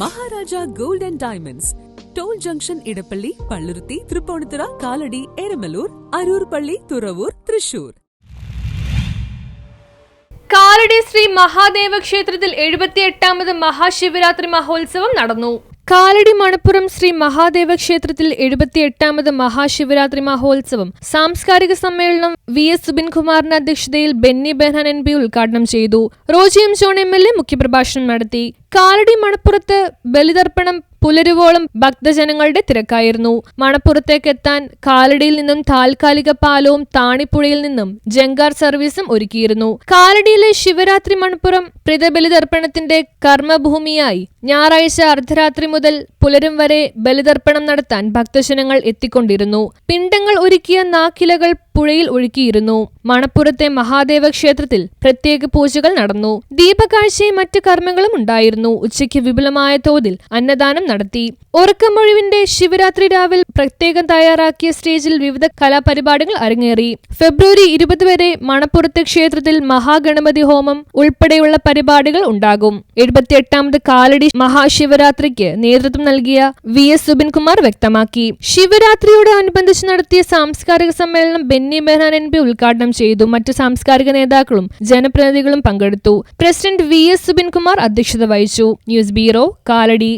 Maharaja gold and diamonds. Toll junction Edappally Palluruthy Tripunithura Kalady Eramalloor Aroor Palli Thuravoor Thrissur. Kalady Shri Mahadeva ക്ഷേത്രത്തിൽ എഴുപത്തിയെട്ടാമത് മഹാശിവരാത്രി മഹോത്സവം നടന്നു. കാലടി മണപ്പുറം ശ്രീ മഹാദേവ ക്ഷേത്രത്തിൽ എഴുപത്തിയെട്ടാമത് മഹാശിവരാത്രി മഹോത്സവം സാംസ്കാരിക സമ്മേളനം വി എസ് സുബിൻകുമാറിന്റെ അധ്യക്ഷതയിൽ ബെന്നി ബെഹ്നാൻ എൻ പി ഉദ്ഘാടനം ചെയ്തു. Roji M John M L A മുഖ്യപ്രഭാഷണം നടത്തി. കാലടി മണപ്പുറത്ത് ബലിതർപ്പണം പുലരുവോളം ഭക്തജനങ്ങളുടെ തിരക്കായിരുന്നു. മണപ്പുറത്തേക്ക് എത്താൻ കാലടിയിൽ നിന്നും താൽക്കാലിക പാലവും താണിപ്പുഴയിൽ നിന്നും ജങ്കാർ സർവീസും ഒരുക്കിയിരുന്നു. കാലടിയിലെ ശിവരാത്രി മണപ്പുറം പ്രിതബലിതർപ്പണത്തിന്റെ കർമ്മഭൂമിയായി. ഞായറാഴ്ച അർദ്ധരാത്രി മുതൽ പുലരും വരെ ബലിതർപ്പണം നടത്താൻ ഭക്തജനങ്ങൾ എത്തിക്കൊണ്ടിരുന്നു. പിണ്ടങ്ങൾ ഒരുക്കിയ നാക്കിലകൾ പുഴയിൽ ഒഴുക്കിയിരുന്നു. മണപ്പുറത്തെ മഹാദേവ ക്ഷേത്രത്തിൽ പ്രത്യേക പൂജകൾ നടന്നു. ദീപകാഴ്ചയും മറ്റു കർമ്മങ്ങളും ഉണ്ടായിരുന്നു. ഉച്ചയ്ക്ക് വിപുലമായ തോതിൽ അന്നദാനം നടത്തി. ഉറക്കമൊഴിവിന്റെ ശിവരാത്രി രാവിൽ പ്രത്യേകം തയ്യാറാക്കിയ സ്റ്റേജിൽ വിവിധ കലാപരിപാടികൾ അരങ്ങേറി. ഫെബ്രുവരി ഇരുപത് വരെ മണപ്പുറത്തെ ക്ഷേത്രത്തിൽ മഹാഗണപതി ഹോമം ഉൾപ്പെടെയുള്ള പരിപാടികൾ ഉണ്ടാകും. എഴുപത്തിയെട്ടാമത് കാലടി മഹാശിവരാത്രിക്ക് നേതൃത്വം നൽകിയ വി എസ് സുബിൻകുമാർ വ്യക്തമാക്കി. ശിവരാത്രിയോട് അനുബന്ധിച്ച് നടത്തിയ സാംസ്കാരിക സമ്മേളനം ബെന്നി ബെഹ്റാൻ എൻ പി ഉദ്ഘാടനം ചെയ്തു. മറ്റ് സാംസ്കാരിക നേതാക്കളും ജനപ്രതിനിധികളും പങ്കെടുത്തു. പ്രസിഡന്റ് വി എസ് സുബിൻകുമാർ അധ്യക്ഷത വഹിച്ചു. News bureau Kalady.